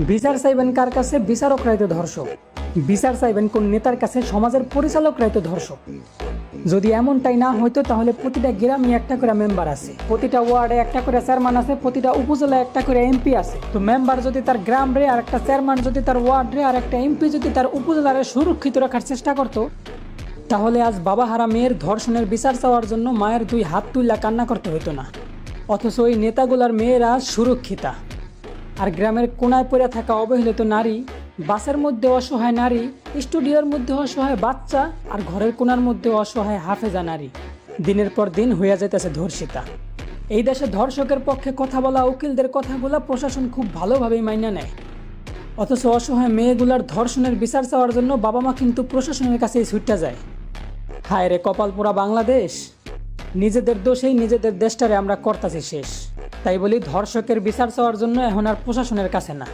বিচার চাইবেন কার কাছে? বিচারকরাই তো ধর্ষক। বিচার চাইবেন কোন নেতার কাছে? সমাজের পরিচালকরাই তো ধর্ষক। যদি এমনটাই না হইতো, তাহলে প্রতিটা গ্রামে একটা করে মেম্বার আছে। প্রতিটা ওয়ার্ডে একটা করে চেয়ারম্যান আছে, প্রতিটা উপজেলায় একটা করে এমপি আছে। তো মেম্বার যদি তার গ্রাম রে আর একটা চেয়ারম্যান যদি তার ওয়ার্ড রে আর একটা এমপি যদি তার উপজেলারে সুরক্ষিত রাখার চেষ্টা করতো, তাহলে আজ বাবা হারা মেয়ের ধর্ষণের বিচার চাওয়ার জন্য মায়ের দুই হাত তুল্লা কান্না করতে হতো না। অথচ ওই নেতাগুলার মেয়েরা সুরক্ষিতা। আর গ্রামের কোনায় পড়ে থাকা অবহেলিত নারী, বাসের মধ্যে অসহায় নারী, স্টুডিওর মধ্যে অসহায় বাচ্চা আর ঘরের কোনার মধ্যে অসহায় হাফেজা নারী। দিনের পর দিন হইয়া যেতেছে ধর্ষিতা। এই দেশে ধর্ষকের পক্ষে কথা বলা, উকিলদের কথাগুলো প্রশাসন খুব ভালোভাবেই মাইনা নেয়। অথচ অসহায় মেয়েগুলার ধর্ষণের বিচার চাওয়ার জন্য বাবা মা কিন্তু প্রশাসনের কাছেই ছুটতে যায়। হায় রে কপাল পোড়া বাংলাদেশ! নিজেদের দোষেই নিজেদের দেশটারে আমরা করতাছি শেষ। তাই বলি ধর্ষকের বিচার চাওয়ার জন্য এখন আর প্রশাসনের কাছে না।